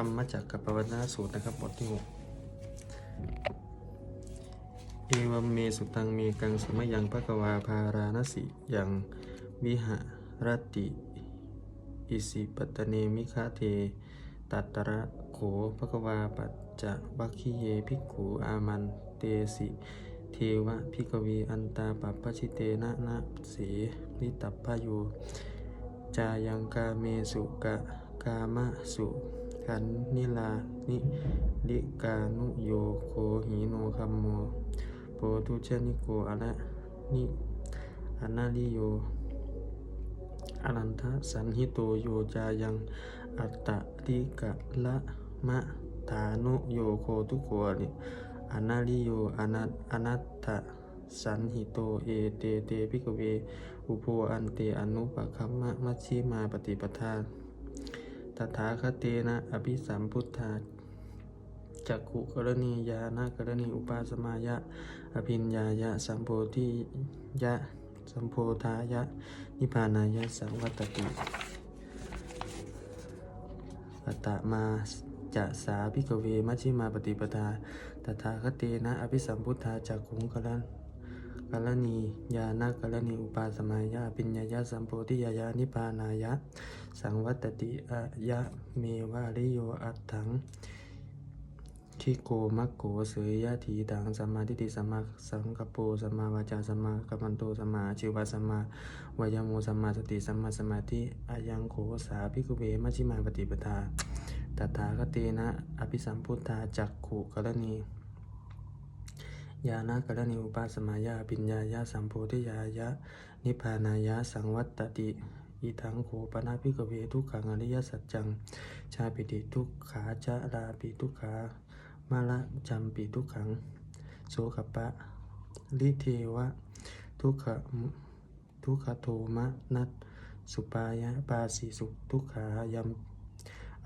รรมจักกับปวัตนสูตรนะครับบทที่หกเอวัมเมสุตังเมกังสมยังภควาภาราณสิยังวิหารติอิสิปตเนมิคาเทตัตระโขภควาปัจจะวัคคีเยภิกขุอามันเตสิเทวะพิกเวอันตาปัปปชิเตนะนะเสนิตัปปะโยจายังกาเมสุกะกามะสุ ขันนิลานิลิกานุโยโคหิโนคัมโมโปตุเชนิโกอะระนิอนาลิโยอนันทสันหิโตโยจายังอัตตลิกะละมะฐานุโยโคทุโกริอนาลิโยอนัตอนัตตะสันหิโตเอเตเตพิกเว อุโพอันเตอนุปคัมมะมัชชิมาปฏิปทา ตถาคเตนะ อภิสัมพุทธาจักขุกรณียานะกรณีอุปาสมายะ อภิญญายะ สัมโพธิยะ สัมโพธายะ นิพพานายะ สังวัตติปัตตมาจะสาพิกเวมัชิมาปฏิปทาตถาคเตนะ อภิสัมพุทธาจักขุงกรณ กรณียานากรณีอุปาสมายะปิญญายะสัมโพธิยายะนิพานายะ สังวัตติอายะเมวาริโยอัตถังทิโกมัคโกเสยยะถีตังสัมมาทิฏฐิสัมมาสังกปโปสัมมาวาจาสัมมากัมมันโตสัมมาชีวะสัมมาวายโมสัมมาสติสัมมาสมาธิอายังโขสาภิกขุเวมัชฌิมาปฏิปทาตถาคเตนะอภิสัมพุทธาจักขุกรณี ยานากรณีอุปาสมายาปิญญายะสัมโพธิยายะ นิพพานายะสังวัตติอีทังโขปนาภิกเวทุกขังอริยสัจจัง ชาปิติทุกขาจาราปิทุกขามาละจัมปิทุกขังโสขปะลิเทวะ ทุกขะทุกขโทมะนัตสุปายะปาสีสุทุกขายัม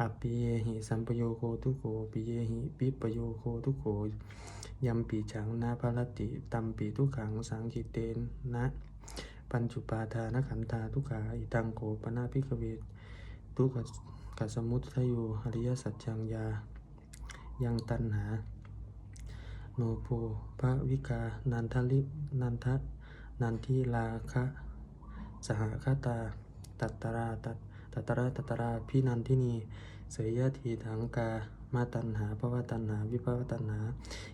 อปิเยหิสัมปโยโคทุกโขปิเยหิปิปโยโคทุกโข ยัมปีฉังนาภรติ ตัมปีทุกขังสังคิเตนนะปัญจุปาทานขันธาทุกขาอิตังโกปนาภิกเวทุกขกัสมุทโยอริยสัจจังยา ยังตันหา โนโพภะวิกานันทลินันทะนันทิลาคะสหคตา ตัตตราตัตตราตัตตราพินันทินี เสยยะทีถังกา มาตันหาภวตันหา วิภวตันหา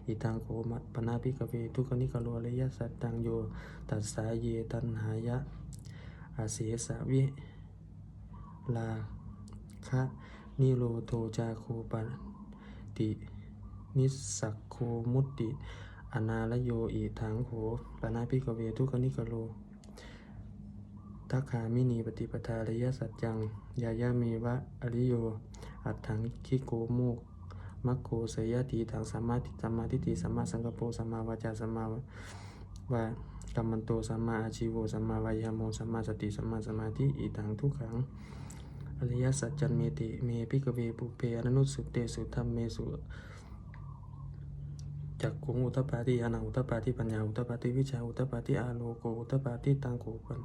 อิตังโคมปนาภิกเวทุกนิกโลอริยสัตตังโยตัสสาเยตันหายะอาเสสะวิลาคะนิโรโทจาโคปตินิสสักโคมุตติ อนาลโยอีถังโขปนาภิกเวทุกนิกโลทักขามินีปฏิปทาระยะสัจจัง ยายาเมวะอริโย อัตถังคิโกโมก มัคโคเสยยะทีถังสัมมาทิสัมมาทิฏฐิสัมมาสังกปรสัมมาวาจาสัมมาวากัมมันโตสัมมาอาชีโวสัมมาวายาโมสัมมาสติสัมมาสมาธิอิตังทุกขังอริยสัจจันเมติเมพิกเวปุเพอนุสุเตสุธรรมเมสุจักขุงอุตตปาทิยานังอุตตปาทิปัญญาอุตตปาทิวิชาอุตตปาทิอาโลโกอุตตปาทิตังโกปัน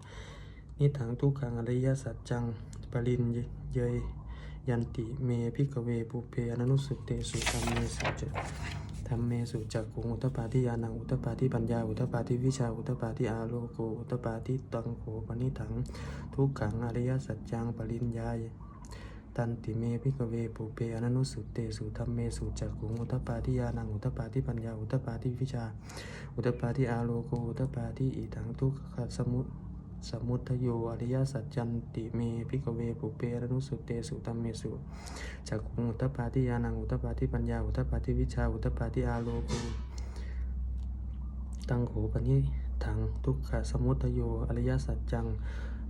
นิถังทุกขังอริยสัจจังปรินเยย ยันติเมพิกเวปุเพอนุสุเตสุธรรมเมสุจธรรมเมสุจักขุงอุตปาทิยานังอุตปาทิปัญญาอุตปาทิวิชาอุตปาทิอาโลโกอุตปาทิตังโขปนิถัง ทุกขังอริยสัจจังปรินยายตันติเมพิกเวปุเพอนุสุเตสุธรรมเมสุจักขุงอุตปาทิยานังอุตปาทิปัญญาอุตปาทิวิชา อุตปาทิอาโลโกอุตปาทิอิถังทุกขสมุต สมุทโยอริยสัจจันติเมพิกเวปุเปรนุสุเตสุตัมเมสุจักขุงอุตปาทิยานังอุตปาทิปัญญาอุตปาทิวิชาอุตปาทิอาโลกุตังโขปนิถังทุกขสมุทโยอริยสัจจัง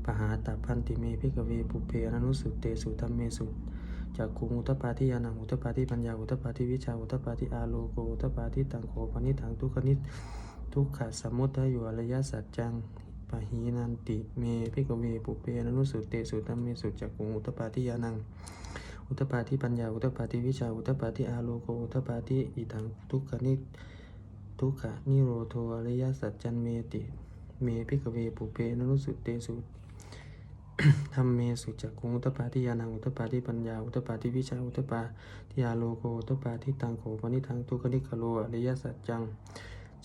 ปหาตพันติเมพิกเวปุเปรนุสุเตสุตัมเมสุจักขุงอุตปาทิยานังอุตปาทิปัญญาอุตปาทิวิชาอุตปาทิอาโลโกอุตปาทิตังโขปนิถังทุกขนิทุกขสมุทโยอริยสัจจัง ปะหีนันติเมพิกเวปุเปนนุสุเตสุตัมเมสุจักขุงอุตปาทิยานัง อุตปาทิปัญญา อุตปาทิวิชา อุตปาทิอาโลโก อุตปาทิอิทังทุกขนิทุกขนิโรโทอริยสัจจันเมติ เมพิกเวปุเปนนุสุเตสุธรรมเมสุจักขุงอุตปาทิยานังอุตปาทิปัญญา อุตปาทิวิชา อุตปาทิยาโลโก อุตตปาทิตังโขปนิทังทุกขนิคโลอริยสัจจัง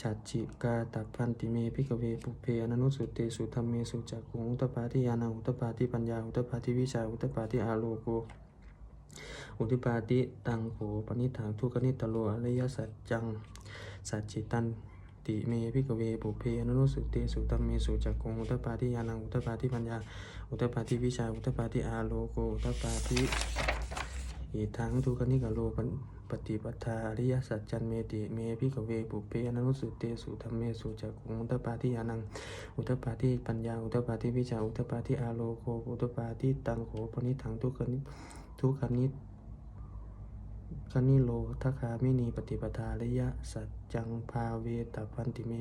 ฉัจจิกาตัพันติเมพิกเวปุเพอนันุสุเตสุธรรมเมสุจักขุงุตปาทิยานังอุตปาทิปัญญาอุตปาทิวิชาอุตปาทิอาโลโกอุทิปาติตังโขปนิถังทุกนิตโลอริยสัจจังสัจจิตันติเมพิกเวปุเพอนุนุสุเตสุตัมเมสุจักกุงอุตปาทิยานังอุตปาทิปัญญาอุตปาทิวิชาอุตปาทิอาโลโกอุตปาทิอีทังทุกนิกโลปน ปฏิปทาอริยสัจจันเมติเมพิกเวปุเพอนุนุสุเตสุตัมเมสุจักุงอุตตปาทิยานังอุตตปาทิปัญญาอุตตปาทิวิชาอุตตปาทิอาโลโกอุตตปาทิตังโขปนิถังทุกขนิทุกขนิกนิโลทัคามินีปฏิปทาระยสัจจังภาเวตพันติเม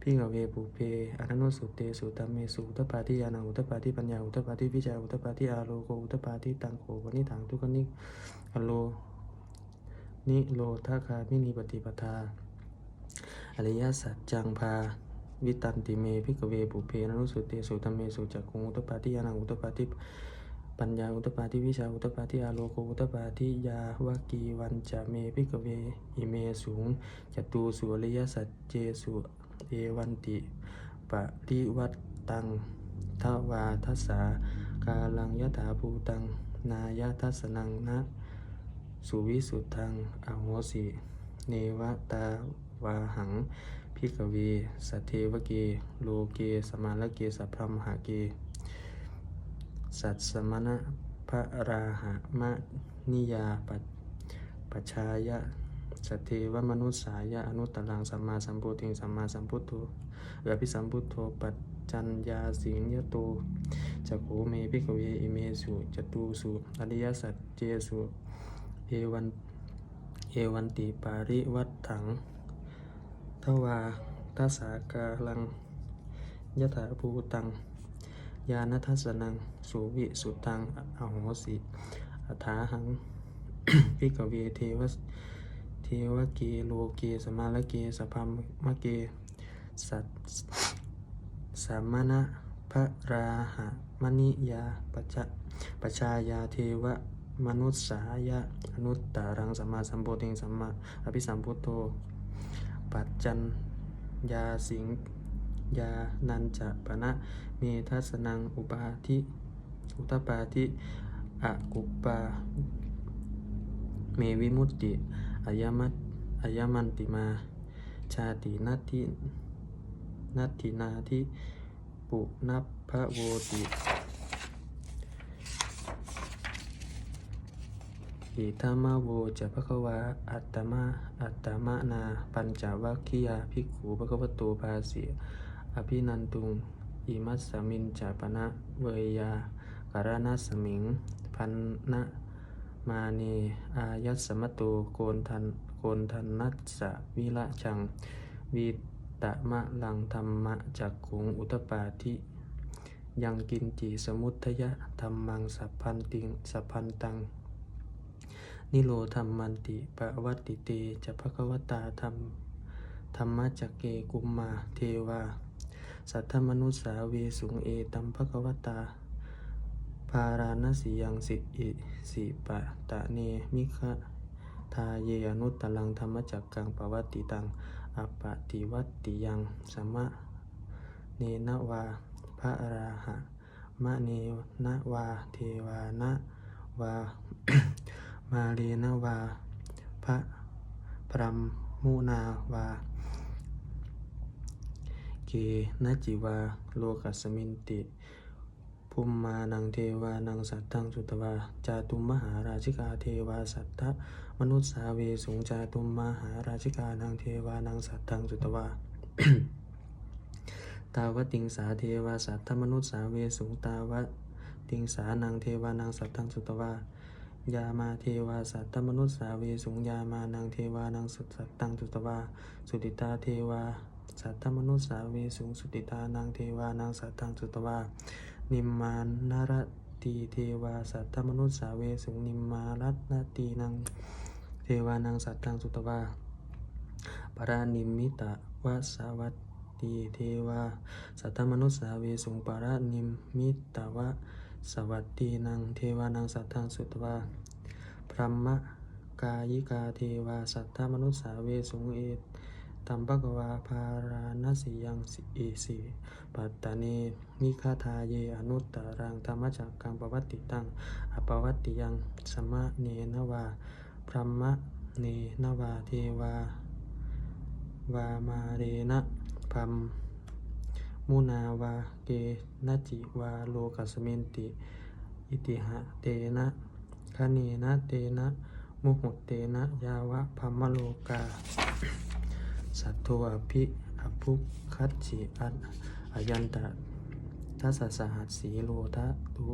พิกเวปุเพอนันสุเตสุตัมเมสุอุตตปาทิยานังอุตตปาทิปัญญาอุตตปาทิวิจาอุตตปาทิอาโลโกอุตตปาทิตังโขวนิถังทุกขนิอโล นิโลทัคามินีปฏิปทา อริยสัจจังภาวิตันติเมพิกเวปุเพนันโนสุเตสุตเมสุจักขุงอุตปาทิยานังอุตปาทิปัญญาอุตปาทิวิชาอุตปาทิอาโลโกอุตปาทิยาวากีวันจะเมพิกเวอิเมสูงจตูสุอริยสัจเจสุเอวันติปะริวัตตังทวาทัสสากาลังยถาภูตังนายทัสนังนะ สุวิสุทธังอโหสิเนวตาวาหังพิกเวสัทเทวเกโลเกสมาลเกสัพพรมหาเกสัตสมณะพระราหะมะนิยาปัจปัจชายะสตเทวมนุษสายะอนุตตรังสัมมาสัมพุทธิงสัมมาสัมพุทโธเอภิสัมพุทโธปัจจัญญาสิงยโตจักโขเมพิกเวอิเมสุจตูสุอริยสัจเจสุ เอวันเอวันติปาริวัตถัง ทวาทัสสากาลังยถาภูตังญาณทัสสนัง สุวิสุตัง อโหสิอัฏฐาหังพิกเวเทวสเทวเกโลเกสมาลเกสพัมมเก สัตสามณะพระราหะมณิยาปัจจะปัชายาเทว มนุษย์สายะอนุตตารังสัมมาสัมโพธิงสัมมาอภิสัมพุทโธ ปัจจันยาสิงยานันจะปะณะเมทัสนังอุปาทิอุตปาทิอะกุปปาเมวิมุตติอายมัตอายมันติมา ชาตินัตินัตตินาทิปุนับพะโวติ อิธามาโวจะภควา อัตตมะ อัตตมะนา ปัญจวัคคียาภิกขุภควโตภาสีอภินันตุง อิมัสสมินจาปนะเวยาการณสมิง พันนะมาเนอายัสมโตโกนทันโกนทันนัสสะวิละชังวีตะมะลังธรรมะจักขุงอุตปาทิยังกินจีสมุทยะธรรมังสัพพันติงสัพพันตัง นิโรธรรมันติปะวัตติเตจะภควตาธรรมธรรมจักเกกุมมาเทวา สัทธมนุสาเวสุงเอตัมภควตา ภาราณสียังสิอิสิปะตะเนมิคะทาเยอนุตตลังธรรมจักกังปวัตติตังอปติวัตติยังสมะเนนวาพระอราหะมะเนนวาเทวานะวา มาเรนวา พระพรหมมุนาวา เกนจิวา โลกัสมินติภูมมานังเทวานังสัตตังสุตวา จาตุมมหาราชิกาเทวาสัตตะมนุษสาเวสุงจาตุมมหาราชิกานังเทวานังสัตตังสุตวาตาวติงสาเทวาสัตตมนุษสาเวสุงตาวติงสานังเทวานังสัตตังสุตวา ยามาเทวาสัตตมนุษสาเวสุงยามานังเทวานังสัตตังสุตวาสุติตาเทวาสัตตมนุสสาเวสุงสุติตานังเทวานังสัตตังสุตวานิมมานนารตีเทวาสัตตมนุสสาเวสุงนิมมารัตนตีนังเทวานังสัตตังสุตวาปรานิมิตะวะสาวัตติเทวาสัทธมนุสสาเวสุงปาระนิมิตะวะ สวัสดีนังเทวานังสัทธังสุตวาพรหมกายิกาเทวาสัทธมนุสสาเวสุงเอตัมปะกวาภาราณสียังสิเอสีปัตตานีนิคาทาเยอนุตตรังธรรมจักกังปวัตติตังอปวัตติยังสมะเนนวาพรหมเนนวาเทวาวามาเรนะพัม มุนาวาเกนจิวาโลกัสมินติ อิติหะเตนะคเนนะเตนะมุหุเตนะยาวะพัมมโลกา สัตโทอภิอภุคัตฉิอันอยันตะทัสสะสหัสสีโลทะตุ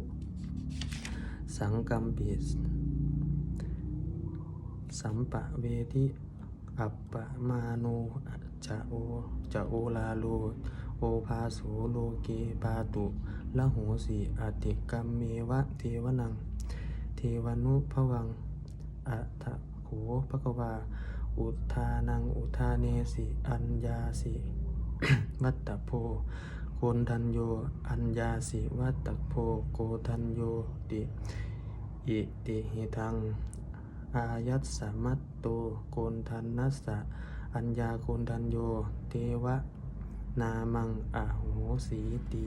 สังกัมปิสสัมปะเวทิอัปปะมาโนจะโอจะโอลาโล โอภาโสโลเกปาตุละโหสีอติกัมเมวะเทวนัง เทวนุภวังอัตถโขภะกวา อุทานังอุทาเนสิอัญญาสิวัตตโพโกนทันโยอัญญาสิวัตตโพโกทันโยติอิติหิทัง อายัสสมัตโตโกนทันนัสสะอัญญาโกนทันโยเทวะ นามังอโหสีตี